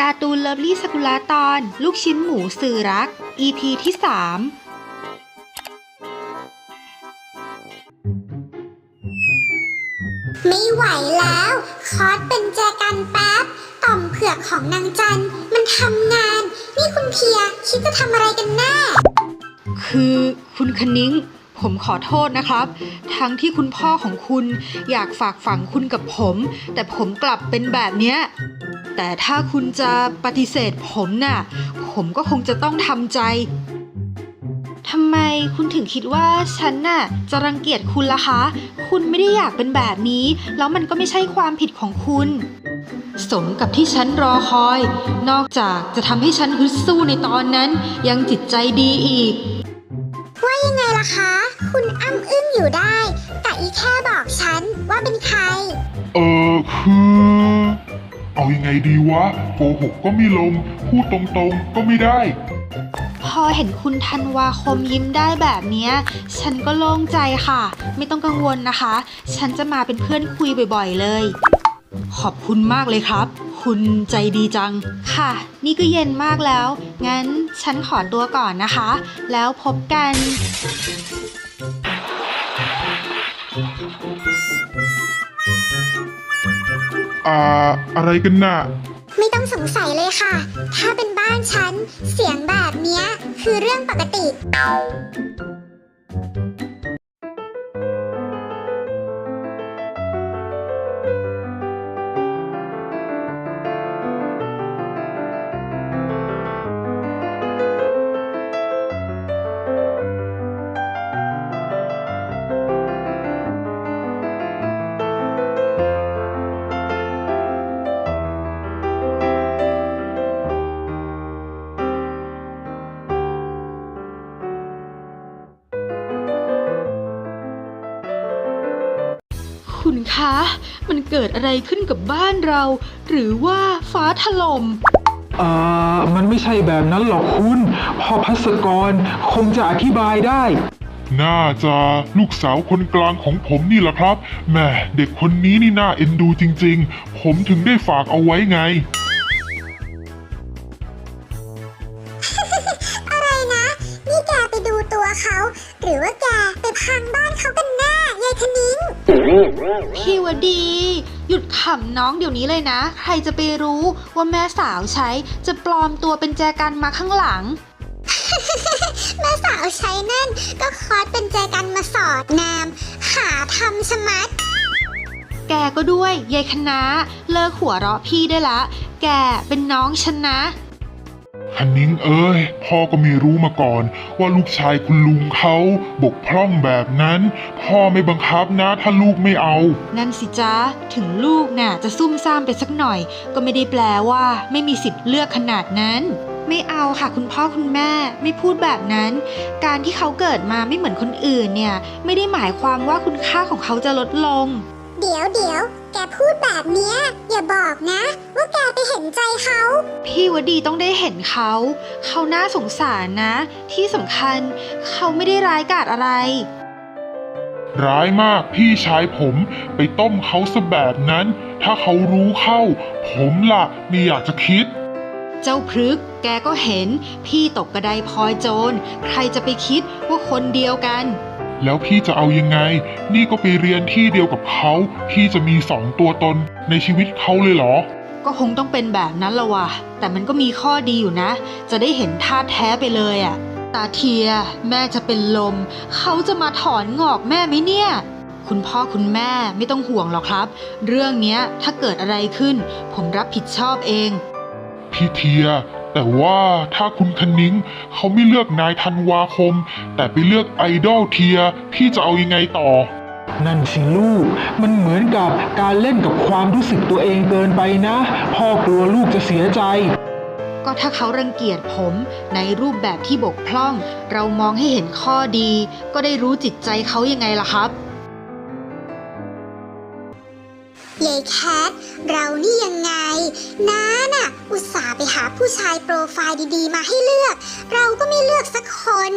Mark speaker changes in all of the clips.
Speaker 1: การ์ตูนเลิฟลี่สกุลาตอน ลูกชิ้นหมูสื่อรัก EP ที่ 3
Speaker 2: ไม่ไหวแล้ว คอสเป็นแจกันแป๊บ ต่อมเผือกของนางจันมันทำงาน นี่คุณเพียคิดจะทำอะไรกันแน่
Speaker 1: คือคุณคณิ้ง ผมขอโทษนะครับ ทั้งที่คุณพ่อของคุณอยากฝากฝังคุณกับผม แต่ผมกลับเป็นแบบเนี้ย แต่ถ้าคุณจะปฏิเสธผมน่ะ ผมก็คงจะต้องทำใจทำไมคุณถึงคิดว่าฉันน่ะจะรังเกียจคุณล่ะคะ คุณไม่ได้อยากเป็นแบบนี้ แล้วมันก็ไม่ใช่ความผิดของคุณ สมกับที่ฉันรอคอย นอกจากจะทำให้ฉันฮึดสู้ในตอนนั้น ยังจิตใจดีอีก
Speaker 2: ว่ายังไงล่ะคะ คุณอ้ำอึ้งอยู่ได้ แต่อีแค่บอกฉันว่าเป็นใคร
Speaker 3: เออคือ เอายังไงดีวะ โกหกก็ไม่ลง พูดตรงๆก็ไม่ได้
Speaker 1: พอเห็นคุณธันวาคมยิ้มได้แบบเนี้ย ฉันก็โล่งใจค่ะ ไม่ต้องกังวลนะคะ ฉันจะมาเป็นเพื่อนคุยบ่อยๆเลย ขอบคุณมากเลยครับ คุณใจดีจัง ค่ะ นี่ก็เย็นมากแล้ว งั้นฉันขอตัวก่อนนะคะ แล้วพบกัน
Speaker 3: อ่า อะไรกันน่ะ
Speaker 2: ไม่ต้องสงสัยเลยค่ะ ถ้าเป็นบ้านฉัน เสียงแบบเนี้ย คือเรื่องปกติ
Speaker 1: คุณคะ มันเกิดอะไรขึ้นกับบ้านเรา หรือว่าฟ้าถล่ม
Speaker 4: เอ่อมันไม่ใช่แบบนั้นหรอกคุณพ่อพัสกรคงจะอธิบายได้
Speaker 3: น่าจะลูกสาวคนกลางของผมนี่แหละครับแหม่เด็กคนนี้นี่น่าเอ็นดูจริง ๆ ผมถึงได้ฝากเอาไว้ไง
Speaker 2: อะไรนะ นี่แกไปดูตัวเขา หรือว่าแกไปพังบ้านเขากันแน่ยายคณิ้ง
Speaker 1: พี่วดี หยุดขำน้องเดี๋ยวนี้เลยนะ ใครจะไปรู้ว่าแม่สาวใช้จะปลอมตัวเป็นแจกันมาข้างหลัง
Speaker 2: แม่สาวใช้นั่น ก็คอสเป็นแจกันมาสอดแนมหาทำชะมัด
Speaker 1: แกก็ด้วยยายคณะเลิกหัวเราะพี่ได้ละ แกเป็นน้องฉันนะ
Speaker 3: คันนิ้งเอ้ยพ่อก็ไม่รู้มาก่อน ว่าลูกชายคุณลุงเขาบกพร่องแบบนั้น พ่อไม่บังคับนะถ้าลูกไม่เอา
Speaker 1: นั่นสิจ๊ะถึงลูกน่ะจะซุ่มซ่ามไปสักหน่อย ก็ไม่ได้แปลว่าไม่มีสิทธิ์เลือกขนาดนั้น ไม่เอาค่ะคุณพ่อคุณแม่ไม่พูดแบบนั้น การที่เขาเกิดมาไม่เหมือนคนอื่นเนี่ย ไม่ได้หมายความว่าคุณค่าของเขาจะลดลง
Speaker 2: เดี๋ยวเดี๋ยว แกพูดแบบเนี้ยอย่าบอกนะ ว่าแกไปเห็นใจเขา
Speaker 1: พี่วดีต้องได้เห็นเขา เขาน่าสงสารนะ ที่สำคัญเขาไม่ได้ร้ายกาจอะไร
Speaker 3: ร้ายมากพี่ชายผมไปต้มเขาซะแบบนั้น ถ้าเขารู้เข้า ผมล่ะไม่อยากจะคิด
Speaker 1: เจ้าพฤกษ์แกก็เห็น พี่ตกกระไดพลอยโจร ใครจะไปคิดว่าคนเดียวกัน
Speaker 3: แล้วพี่จะเอายังไง นี่ก็ไปเรียนที่เดียวกับเขา พี่จะมีสองตัวตนในชีวิตเขาเลยเหรอ
Speaker 1: ก็คงต้องเป็นแบบนั้นละวะแต่มันก็มีข้อดีอยู่นะ จะได้เห็นท่าแท้ไปเลยอะตาเทีย แม่จะเป็นลม เขาจะมาถอนงอกแม่ไหมเนี่ย คุณพ่อคุณแม่ไม่ต้องห่วงหรอกครับ เรื่องเนี้ยถ้าเกิดอะไรขึ้น ผมรับผิดชอบเอง
Speaker 3: พี่เทีย แต่ว่าถ้าคุณคณิ้งเขาไม่เลือกนายธันวาคม แต่ไปเลือกไอดอลเทียพี่จะเอายังไงต่อ
Speaker 4: นั่นสิลูก มันเหมือนกับการเล่นกับความรู้สึกตัวเองเกินไปนะ พ่อกลัวลูกจะเสียใจ
Speaker 1: ก็ถ้าเขารังเกียจผมในรูปแบบที่บกพร่อง เรามองให้เห็นข้อดี ก็ได้รู้จิตใจเขายังไงล่ะครับ
Speaker 2: ยายแคทเรานี่ยังไงน้าน่ะ อุตส่าห์ไปหาผู้ชายโปรไฟล์ดีๆ มาให้เลือก เราก็ไม่เลือกสักคน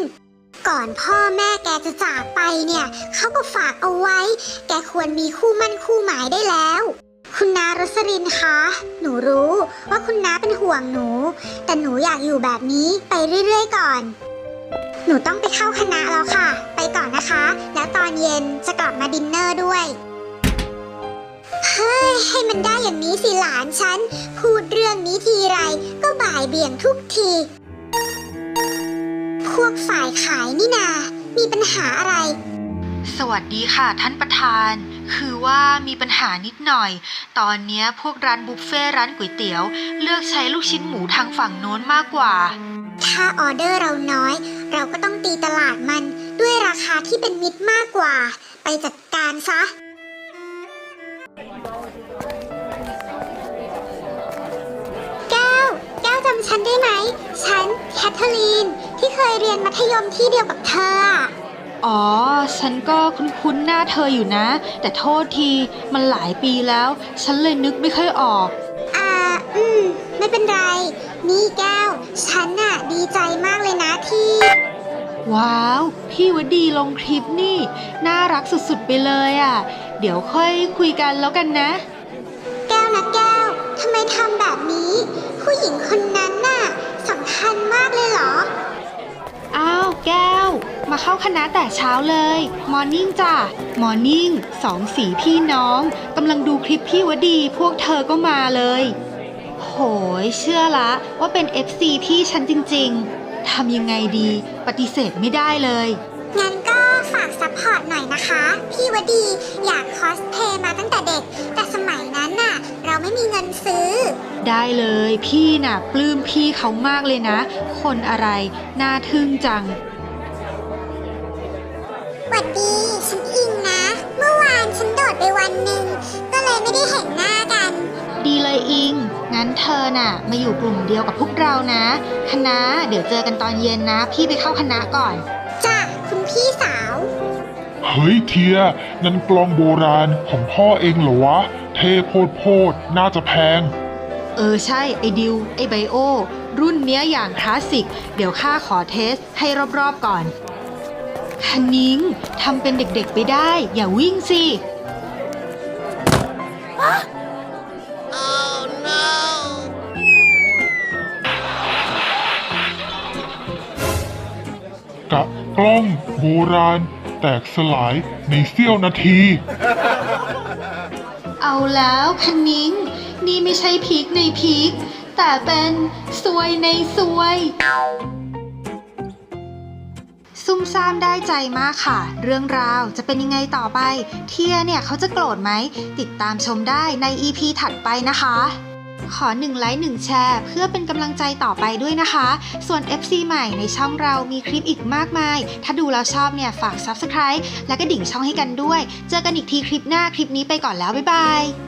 Speaker 2: ก่อนพ่อแม่แกจะจากไปเนี่ยเขาก็ฝากเอาไว้ แกควรมีคู่มั่นคู่หมายได้แล้วคุณนารสรินคะ หนูรู้ว่าคุณน้าเป็นห่วงหนู แต่หนูอยากอยู่แบบนี้ไปเรื่อยๆก่อน หนูต้องไปเข้าคณะแล้วค่ะ ไปก่อนนะคะ แล้วตอนเย็นจะกลับมาดินเนอร์ด้วย ให้มันได้อย่างนี้สิหลานฉัน พูดเรื่องนี้ทีไรก็บ่ายเบี่ยงทุกที พวกฝ่ายขายนี่นา มีปัญหาอะไร
Speaker 1: สวัสดีค่ะท่านประธาน คือว่ามีปัญหานิดหน่อย ตอนเนี้ยพวกร้านบุฟเฟ่ต์ร้านก๋วยเตี๋ยว เลือกใช้ลูกชิ้นหมูทางฝั่งโน้นมากกว่า
Speaker 2: ถ้าออเดอร์เราน้อย เราก็ต้องตีตลาดมันด้วยราคาที่เป็นมิตรมากกว่า ไปจัดการซะ ก้วจำฉันได้ไหม ฉันแคทเธอรีนที่เคยเรียนมัธยมที่เดียวกับเธออะ
Speaker 1: อ๋อ ฉันก็คุ้นๆหน้าเธออยู่นะ แต่โทษทีมันหลายปีแล้ว ฉันเลยนึกไม่ค่อยออก
Speaker 2: อ่า อืม ไม่เป็นไร นี่แก้ว ฉันน่ะดีใจมากเลยนะที่
Speaker 1: ว้าว พี่วดีลงคลิปนี่ น่ารักสุดๆไปเลยอะ่ะ เดี๋ยวค่อยคุยกันแล้วกันนะ
Speaker 2: แก้วนะแก้ว ทำไมทำแบบนี้ ผู้หญิงคนนั้นน่ะสำคัญมากเลยเหรอ
Speaker 1: อ้าวแก้ว มาเข้าคณะแต่เช้าเลย มอร์นิ่งจ้ะ มอร์นิ่งสองสีพี่น้องกำลังดูคลิปพี่วดี พวกเธอก็มาเลย โหย เชื่อละว่าเป็น FC พี่ฉันจริงๆ ทำยังไงดี ปฏิเสธไม่ได้เลย
Speaker 2: งั้นก็ฝากซัพพอร์ตหน่อยนะคะ พี่วดีอยากคอสเพลย์มาตั้งแต่เด็กแต่
Speaker 1: ได้เลย พี่น่ะ ปลื้มพี่เขามากเลยนะ คนอะไร น่าทึ่งจัง
Speaker 2: หวัดดี ฉันอิงนะ เมื่อวานฉันโดดไปวันหนึ่ง ก็เลยไม่ได้เห็นหน้ากัน
Speaker 1: ดีเลยอิง งั้นเธอน่ะ มาอยู่กลุ่มเดียวกับพวกเรานะ คณะ เดี๋ยวเจอกันตอนเย็นนะ พี่ไปเข้าคณะก่อน
Speaker 2: จ้ะ คุณพี่สาว
Speaker 3: เฮ้ยเทียนั่นกลองโบราณของพ่อเองเหรอวะ เทโพดโพดน่าจะแพง
Speaker 1: เออใช่ ไอดิว ไอไบโอ รุ่นเนี้ยอย่างคลาสสิก เดี๋ยวข้าขอเทสให้รอบๆก่อนคันนิ้งทำเป็นเด็กๆไปได้ อย่าวิ่งสิ
Speaker 3: กะกล้องโบราณ แตกสลายในเสี้ยวนาที
Speaker 1: เอาแล้วคันนิ้ง นี่ไม่ใช่พีคในพีคแต่เป็นซวยในซวย ซุ่มซ่ามได้ใจมากค่ะ เรื่องราวจะเป็นยังไงต่อไป เทียเนี่ยเขาจะโกรธไหม ติดตามชมได้ใน EP ถัดไปนะคะขอ1ไลค์1แชร์ เพื่อเป็นกำลังใจต่อไปด้วยนะคะ ส่วน FC ใหม่ในช่องเรามีคลิปอีกมากมาย ถ้าดูแล้วชอบเนี่ย ฝาก Subscribe และก็ดิ่งช่องให้กันด้วย เจอกันอีกทีคลิปหน้าคลิปนี้ไปก่อนแล้ว บ๊ายบาย